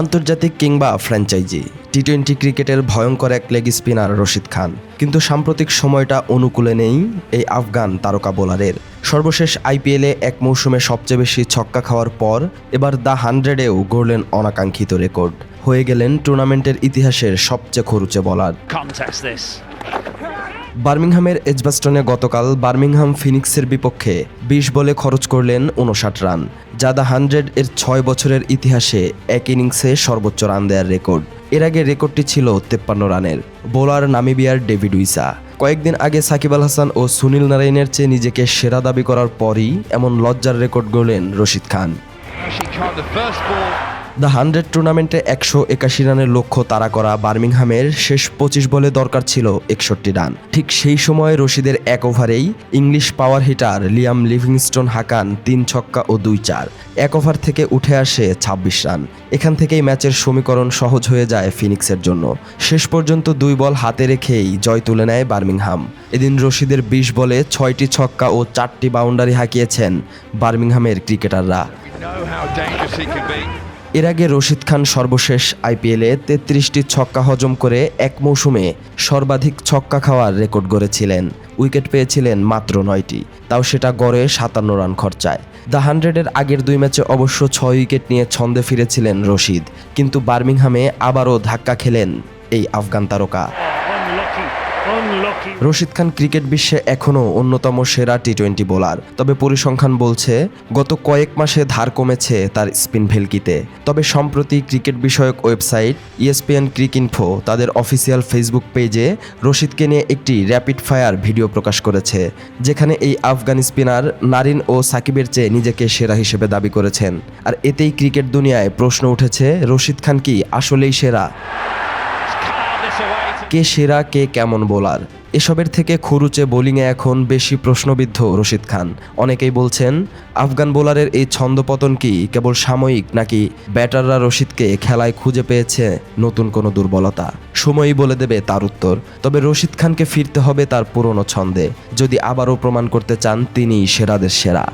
আন্তর্জাতিক কিংবা franchise. T twenty ক্রিকেটের ভয়ঙ্কর এক লেগ স্পিনার রশিদ খান। কিন্তু সাম্প্রতিক সময়টা অনুকূলে নেই এই আফগান তারকা বোলারের। সর্বশেষ আইপিএলে এক মৌসুমে সবচেয়ে বেশি ছক্কা খাওয়ার পর এবার দ্য হান্ড্রেডেও গড়লেন অনাকাঙ্ক্ষিত রেকর্ড। হয়ে গেলেন টুর্নামেন্টের ইতিহাসের সবচেয়ে খরুচে বলার. বার্মিংহামের এজবাস্টনে গতকাল বার্মিংহাম ফিনিক্সের বিপক্ষে বিশ বলে খরচ করলেন উনষাট রান। যা দ্য হান্ড্রেড এর ছয় বছরের ইতিহাসে এক ইনিংসে সর্বোচ্চ রান দেওয়ার রেকর্ড। এর আগে রেকর্ডটি ছিল তেপ্পান্ন রানের। বোলার নামিবিয়ার ডেভিড উইসা। কয়েকদিন আগে সাকিব আল হাসান ও সুনীল নারায়ণের চেয়ে নিজেকে সেরা দাবি করার পরই এমন লজ্জার রেকর্ড গড়লেন রশিদ খান। দ্য হান্ড্রেড টুর্নামেন্টে একশো একাশি রানের লক্ষ্য তাড়া করা বার্মিংহামের শেষ পঁচিশ বলে দরকার ছিল একষট্টি রান। ঠিক সেই সময় রশিদের এক ওভারেই English power hitter Liam Livingstone হাকান তিন ছক্কা ও দুই চার। এক ওভার থেকে উঠে আসে ছাব্বিশ রান। এখান থেকেই ম্যাচের সমীকরণ সহজ হয়ে যায় ফিনিক্সের জন্য। শেষ পর্যন্ত দুই বল হাতে রেখেই জয় তুলে নেয় বার্মিংহাম। এদিন রশিদের বিশ বলে ছয়টি ছক্কা ও চারটি বাউন্ডারি হাঁকিয়েছেন বার্মিংহামের ক্রিকেটাররা। এর আগে রশিদ খান সর্বশেষ আইপিএলে তেত্রিশটি ছক্কা হজম করে এক মৌসুমে সর্বাধিক ছক্কা খাওয়ার রেকর্ড গড়েছিলেন উইকেট পেয়েছিলেন মাত্র নয়টি, তাও সেটা গড়ে সাতান্ন রান খরচায় দ্য হান্ড্রেডের আগের দুই ম্যাচে অবশ্য ছয় উইকেট নিয়ে ছন্দে ফিরেছিলেন রশিদ, কিন্তু বার্মিংহামে আবারও ধাক্কা খেলেন এই আফগান তারকা. রশিদ খান ক্রিকেট বিশ্বে এখনও অন্যতম সেরা টি টোয়েন্টি বোলার তবে পরিসংখ্যান বলছে, গত কয়েক মাসে ধার কমেছে তার স্পিন ভেলকিতে। তবে সম্প্রতি ক্রিকেট বিষয়ক website E ESPN cricinfo তাদের অফিসিয়াল ফেসবুক পেজে রশিদকে নিয়ে একটি র্যাপিড ফায়ার ভিডিও প্রকাশ করেছে, যেখানে এই আফগান স্পিনার নারিন ও সাকিবের চেয়ে নিজেকে সেরা হিসেবে দাবি করেছেন। আর এতেই ক্রিকেট দুনিয়ায় প্রশ্ন উঠেছে, রশিদ খান কি আসলেই সেরা? কে সেরা, কে কেমন বোলার? এসবের থেকে খুরুচে বোলিংয়ে এখন বেশি প্রশ্নবিদ্ধ রশিদ খান। অনেকেই বলছেন, আফগান বোলারের এই ছন্দপতন কি কেবল সাময়িক নাকি ব্যাটাররা রশিদকে খেলায় খুঁজে পেয়েছে নতুন কোনো দুর্বলতা? সময়ই বলে দেবে তার উত্তর। তবে রশিদ খানকে ফিরতে হবে তার পুরনো ছন্দে। যদি আবারও প্রমাণ করতে চান তিনি সেরাদের সেরা।